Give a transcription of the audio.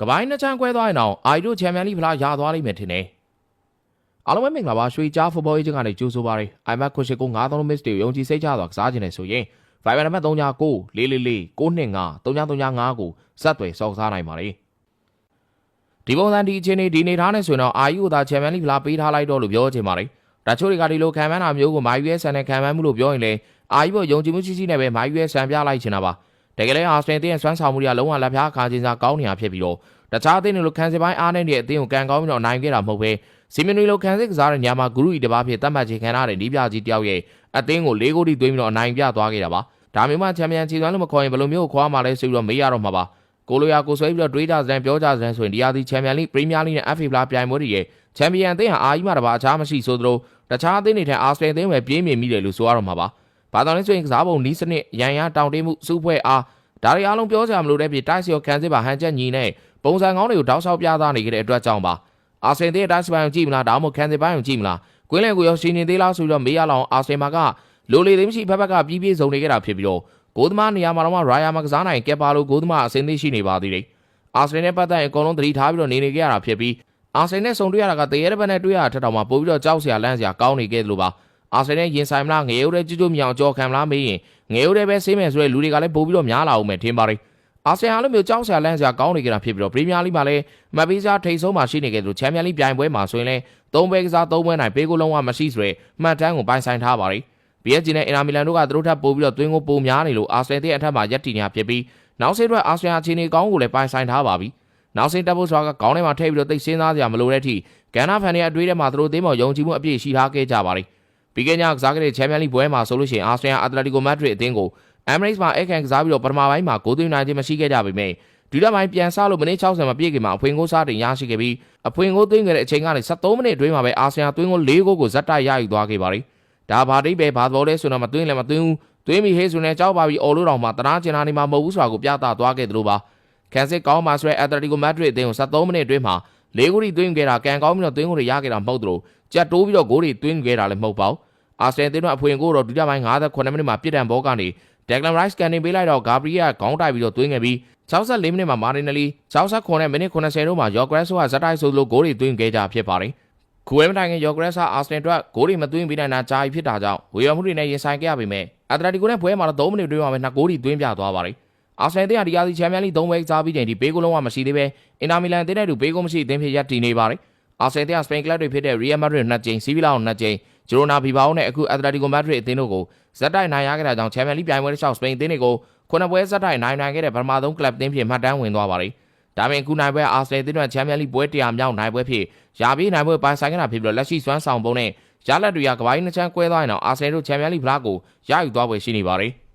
ကပိုင်းနှစ်ချမ်းကွဲသွားရင်တော့အာရီတို့ချန်ပီယံလိဖလားရသွားလိမ့်မယ်ထင်တယ်အားလုံးပဲမင်္ဂလာပါရွှေကြားဖူဘောအေဂျင့်ကနေကြိုးဆိုပါရယ် iMac ခွန်ရှိကို93 miss တွေကိုယုံကြည်စိတ်ချစွာကစားခြင်းနဲ့ဆိုရင် Viber နံပါတ်39 444 925 3935ကိုဆက်သွယ်စောင့်စားနိုင်ပါလေဒီပုံစံဒီအချိန်နေဒီနေထားနေဆိုရင်တော့အာယူကိုသာချန်ပီယံလိဖလားပေးထားလိုက်တော့လို့ပြောချင်ပါလေဒါချို့တွေကဒီလိုခံမှန်းတာမျိုးကို MyUS နဲ့ခံမှန်းမှုလို့ပြောရင်လေအာယူကိုယုံကြည်မှုရှိရှိနဲ့ပဲ MyUS ဆန်ပြလိုက်ချင်တာပါ တကယ်လဲအာစနယ်တင်းရဲ့စွမ်းဆောင်မှုတွေကလုံးဝလက်ဖျားခါချင်းစားကောင်းနေတာဖြစ်ပြီးတော့တခြားအသင်းတွေလိုခံစစ်ပိုင်းအားနဲ့တဲ့အသင်းကိုကန်ကောင်းပြီးတော့နိုင်ခဲ့တာမဟုတ်ပဲစီမီနွေလိုခံစစ်ကစားတဲ့ညမှာဂရုဤတစ်ပါးဖြစ်တတ်မှတ်ချေခံရတဲ့နီးပြကြီးတယောက်ရဲ့အသင်းကို၄ဂိုးထိသွင်းပြီးတော့အနိုင်ပြသွားခဲ့တာပါဒါမျိုးမှချန်ပီယံခြေစွမ်းလို့မခေါ်ရင်ဘယ်လိုမျိုးခွာမှလဲဆိုပြီးတော့မေးရတော့မှာပါကိုလိုယာကိုဆွဲပြီးတော့တွေးကြစတဲ့ပြောကြစတဲ့ဆိုရင်ဒီယာဒီချန်ပီယံလိပရီးမီးယားလိနဲ့ FA ဖလားပြိုင်ပွဲတွေရဲ့ချန်ပီယံအသင်းဟာအာကြီးမှတပါအခြားမရှိဆိုသလိုတခြားအသင်းတွေထက်အာစနယ်အသင်းပဲပြေးမြင်မိတယ်လို့ဆိုရတော့မှာပါ ဘာတော်လဲဆိုရင်ကစားပုံနီးစနစ်ရန်ရတောင်တေးမှုစုဖွဲ့အားဒါတွေအားလုံးပြောစရာမလိုတဲ့ပြည်တိုက်စီရောခံစစ်ပါဟန်ချက်ညီနဲ့ပုံစံကောင်းတွေကိုတောက်လျှောက်ပြသနေကြတဲ့အတွက်ကြောင့်ပါအာဆင်တဲ့တိုက်စီပိုင်းကိုကြည့်မလားဒါမှမဟုတ်ခံစစ်ပိုင်းကိုကြည့်မလားကွင်းလယ်ကိုရောရှင်နေသေးလားဆိုပြီးတော့မေးရလောက်အာဆင်မာကလိုလေသိမရှိဖက်ဖက်ကပြီးပြေးစုံနေကြတာဖြစ်ပြီးတော့ဂိုးသမားနေရာမှာတော့ရာယာမကစားနိုင်ကက်ပါလိုဂိုးသမားအစင်းသိရှိနေပါသေးတယ်အာဆင်နဲ့ပတ်သက်ရင်အကုန်လုံးသတိထားပြီးတော့နေနေကြရတာဖြစ်ပြီးအာဆင်နဲ့ဆုံတွေ့ရတာကတရေတဲ့ဘက်နဲ့တွေ့ရတာထက်တောင်မှပိုပြီးတော့ကြောက်စရာလန့်စရာကောင်းနေခဲ့တယ်လို့ပါ အာဆင်နဲ့ရင်ဆိုင်မလားငရေဦးတဲ့ကျွတ်ကျွတ်မြောင်ကြောခံမလားမေးရင်ငရေဦးတဲ့ပဲဆေးမယ်ဆိုတဲ့လူတွေကလည်းပိုပြီးတော့များလာအောင်မယ်ထင်ပါတယ်အာဆီယံအလိုမျိုးကြောက်စရာလန့်စရာကောင်းနေကြတာဖြစ်ပြီးတော့ပရီးမီးယားလိမှာလည်းမတ်ပီးစာထိတ်ဆုံးမှာရှိနေကြတယ်လို့ချန်ပီယံလိပြိုင်ပွဲမှာဆိုရင်လည်းသုံးပွဲကစားသုံးပွဲနိုင်ပေးကိုလုံးဝမရှိဆိုရဲမှတ်တမ်းကိုပိုင်ဆိုင်ထားပါတယ်။ PSG နဲ့အင်တာမီလန်တို့ကသူတို့ထပ်ပို့ပြီးတော့သွင်းကိုပိုများနေလို့အာဆင်တဲ့အထက်မှာရက်တီညာဖြစ်ပြီးနောက်ဆက်တွဲအာဆီယံအခြေအနေကောင်းကိုလည်းပိုင်ဆိုင်ထားပါပြီ။နောက်ဆက်တက်ဖို့ဆိုတာကခေါင်းထဲမှာထည့်ပြီးတော့သိစင်းစားစရာမလိုတဲ့အထိဂန်နာဖန်တွေအတွေးထဲမှာသူတို့အသင်းပေါ်ယုံကြည်မှုအပြည့်ရှိထားခဲ့ကြပါတယ်။ ပြီးခဲ့ညကစားခဲ့တဲ့ချန်ပီယံလိပွဲမှာဆိုလို့ရှိရင်အာဆီယံအက်တလက်တီကိုမက်ဒရစ်အသင်းကို Emirates မှာအခန့်ကစားပြီးတော့ပထမပိုင်းမှာဂိုးသွင်းနိုင်ခြင်းမရှိခဲ့ကြပေမဲ့ဒီလက်ပိုင်းပြန်ဆလို့မိနစ်60မှာပြည့်ခင်မှာအဖွင့်ကိုစားတင်ရရှိခဲ့ပြီးအဖွင့်ကိုသွင်းခဲ့တဲ့အချိန်ကနေ73မိနစ်အတွင်းမှာပဲအာဆီယံသွင်းကို၄ဂိုးကိုဇက်တိုက်ရယူသွားခဲ့ပါတယ်။ဒါဘာတိပဲဘာဘောလဲဆိုတော့မသွင်းလည်းမသွင်းဘူးသွင်းပြီးဟေးဆိုနေကြောက်ပါပြီးအော်လို့တော့မှတနာကျင်နာနေမှာမဟုတ်ဘူးဆိုတာကိုပြသသွားခဲ့သလိုပါ။ကန်စစ်ကောင်းမှာဆိုတဲ့အက်တလက်တီကိုမက်ဒရစ်အသင်းကို73မိနစ်အတွင်းမှာ၄ဂိုးထိသွင်းခဲ့တာကန်ကောင်းပြီးတော့သွင်းကိုရခဲ့တာမဟုတ်သလိုကြက်တိုးပြီးတော့ဂိုးတွေသွင်းခဲ့တာလည်းမဟုတ်ပါဘူး။ အာဆင်အသင်းတို့အဖွင့်ကိုတော့ဒုတိယပိုင်း58မိနစ်မှာပြစ်ဒဏ်ဘောကနေဒက်ဂလန်ရိုက်စ်ကန်နေပေးလိုက်တော့ဂါဘရီယာခေါင်းတိုက်ပြီးတော့သွင်းခဲ့ပြီး64မိနစ်မှာမာရီနယ်လီ69နဲ့မိနစ်80တို့မှာယော်ဂရက်ဆိုကဇက်တိုက်ဆိုလိုဂိုးတွေသွင်းခဲ့ကြဖြစ်ပါတယ်။ခုဝဲမတိုင်ခင်ယော်ဂရက်ဆာအာဆင်အတွက်ဂိုးတွေမသွင်းပေးနိုင်တာကြာပြီဖြစ်တာကြောင့်ဝေယမှုတွေနဲ့ရင်ဆိုင်ခဲ့ရပေမဲ့အက်တလက်တီကိုနဲ့ပွဲမှာတော့3မိနစ်တွင်းမှာပဲ2ဂိုးတွေသွင်းပြသွားပါတယ်။အာဆင်တဲ့အဒီယာစီချန်ပီယံလိ3ပွဲစားပြီးချိန်ဒီဘေးကိုလုံးဝမရှိသေးပဲအင်တာမီလန်အသင်းနဲ့တူဘေးကိုမရှိအသင်းဖြစ်ရပ်တည်နေပါတယ်။ အာဆင်တဲ့စပိန်ကလပ်တွေဖြစ်တဲ့ရီယယ်မက်ဒရစ်နှစ်ကြိမ်စီဗီလာကိုနှစ်ကြိမ်ဂျိုရိုနာဘီဘာအိုနဲ့အခုအက်တလက်တီကိုမက်ဒရစ်အသင်းတို့ကိုဇက်တိုက်နိုင်ရခဲ့တာကြောင့်ချန်ပီယံလိပြိုင်ပွဲတစ်လျှောက်စပိန်အသင်းတွေကိုခုနှစ်ပွဲဇက်တိုက်နိုင်နိုင်ခဲ့တဲ့ပထမဆုံးကလပ်အသင်းဖြစ်မှတ်တမ်းဝင်သွားပါတယ်။ဒါပေမဲ့အခုနိုင်ပွဲအာဆင်အသင်းတို့ချန်ပီယံလိပွဲတရားမြောက်နိုင်ပွဲဖြစ်ရာပြီးနိုင်ပွဲပိုင်ဆိုင်ခဲ့တာဖြစ်ပြီးတော့လက်ရှိစွမ်းဆောင်ပုံနဲ့ရလက်တွေကကပိုင်းနှစ်ချမ်းကွဲသွားရင်တော့အာဆင်တို့ချန်ပီယံလိဖလားကိုရယူသွားပွဲရှိနေပါတယ်။